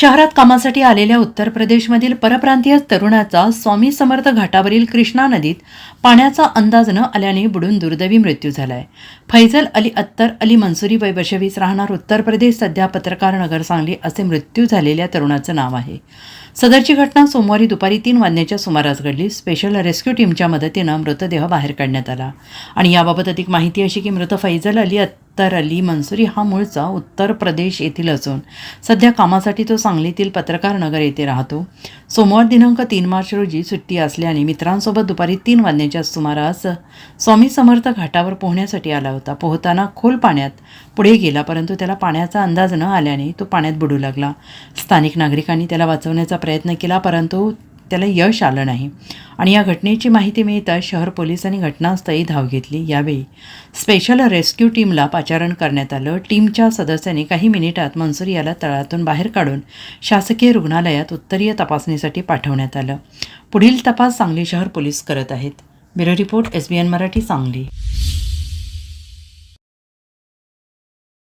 शहरात कामासाठी आलेल्या उत्तर प्रदेशमधील परप्रांतीय तरुणाचा स्वामी समर्थ घाटावरील कृष्णा नदीत पाण्याचा अंदाज न आल्याने बुडून दुर्दैवी मृत्यू झालाय. फैजल अली अत्तर अली मंसुरी वय राहणार उत्तर प्रदेश सध्या पत्रकार नगर सांगली असे मृत्यू झालेल्या तरुणाचं नाव आहे. सदरची घटना सोमवारी दुपारी तीन वाजण्याच्या सुमारास घडली. स्पेशल रेस्क्यू टीमच्या मदतीनं मृतदेह बाहेर काढण्यात आला. आणि याबाबत अधिक माहिती अशी की मृत फैजल अली अत्तर अली मनसुरी हा मूळचा उत्तर प्रदेश येथील असून सध्या कामासाठी तो सांगलीतील पत्रकार नगर येथे राहतो. सोमवार दिनांक तीन मार्च रोजी सुट्टी असल्याने मित्रांसोबत दुपारी तीन वाजण्याच्या सुमारास स्वामी समर्थ घाटावर पोहण्यासाठी आला होता. पोहताना खोल पाण्यात पुढे गेला परंतु त्याला पाण्याचा अंदाज न आल्याने तो पाण्यात बुडू लागला. स्थानिक नागरिकांनी त्याला वाचवण्याचा प्रयत्न केला परंतु त्याला यश आलं नाही. आणि या घटनेची माहिती मिळताच शहर पोलिसांनी घटनास्थळी धाव घेतली. यावेळी स्पेशल रेस्क्यू टीमला पाचारण करण्यात आलं. टीमच्या सदस्यांनी काही मिनिटात मनसुरी याला तळातून बाहेर काढून शासकीय रुग्णालयात उत्तरीय तपासणीसाठी पाठवण्यात आलं. पुढील तपास सांगली शहर पोलीस करत आहेत. Bureau report S B N Marathi Sangli.